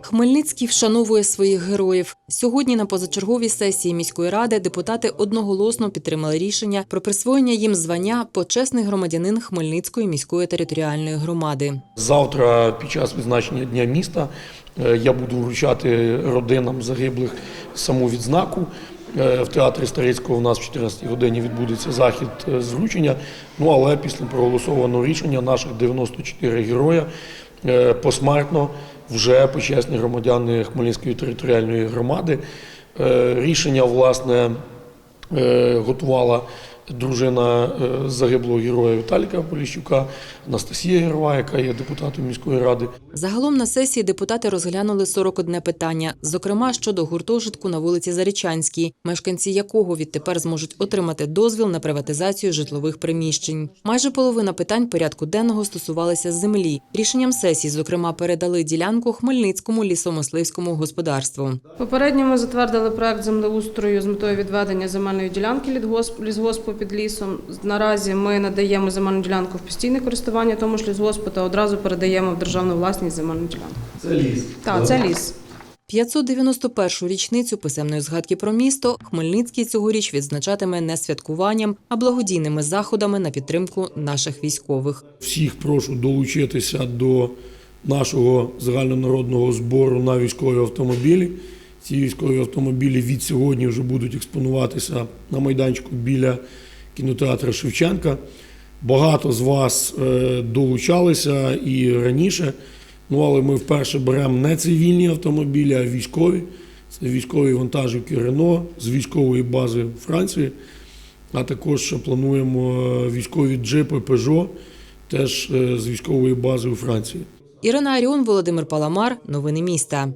Хмельницький вшановує своїх героїв. Сьогодні на позачерговій сесії міської ради депутати одноголосно підтримали рішення про присвоєння їм звання почесний громадянин Хмельницької міської територіальної громади. Завтра, під час відзначення Дня міста, е, я буду вручати родинам загиблих саму відзнаку. Е, В театрі Старицького у нас в 14 годині відбудеться захід е, з вручення. Ну але після проголосованого рішення наших 94 героя посмертно вже почесні громадяни Хмельницької територіальної громади. Е, Рішення, власне, е, готувала дружина е, загиблого героя Віталіка Поліщука, Анастасія Герова, яка є депутатом міської ради. Загалом на сесії депутати розглянули 41 питання, зокрема щодо гуртожитку на вулиці Зарічанській, мешканці якого відтепер зможуть отримати дозвіл на приватизацію житлових приміщень. Майже половина питань порядку денного стосувалися землі. Рішенням сесії, зокрема, передали ділянку Хмельницькому лісомисливському господарству. Попередньо ми затвердили проект землеустрою з метою відведення земельної ділянки лісгосп- лісгоспу під лісом. Наразі ми надаємо земельну ділянку в постійне користування тому ж лісгоспу та одразу передаємо в державну власність земельну ділянку. Це ліс. Так, це ліс. 591-ю річницю писемної згадки про місто Хмельницький цьогоріч відзначатиме не святкуванням, а благодійними заходами на підтримку наших військових. Всіх прошу долучитися до нашого загальнонародного збору на військові автомобілі. Ці військові автомобілі від сьогодні вже будуть експонуватися на майданчику біля кінотеатру Шевченка. Багато з вас е, долучалися і раніше. Ну, але ми вперше беремо не цивільні автомобілі, а військові. Це військові вантажівки Рено з військової бази Франції. А також плануємо е, військові джипи Peugeot, теж е, з військової бази у Франції. Ірина Аріон, Володимир Паламар. Новини міста.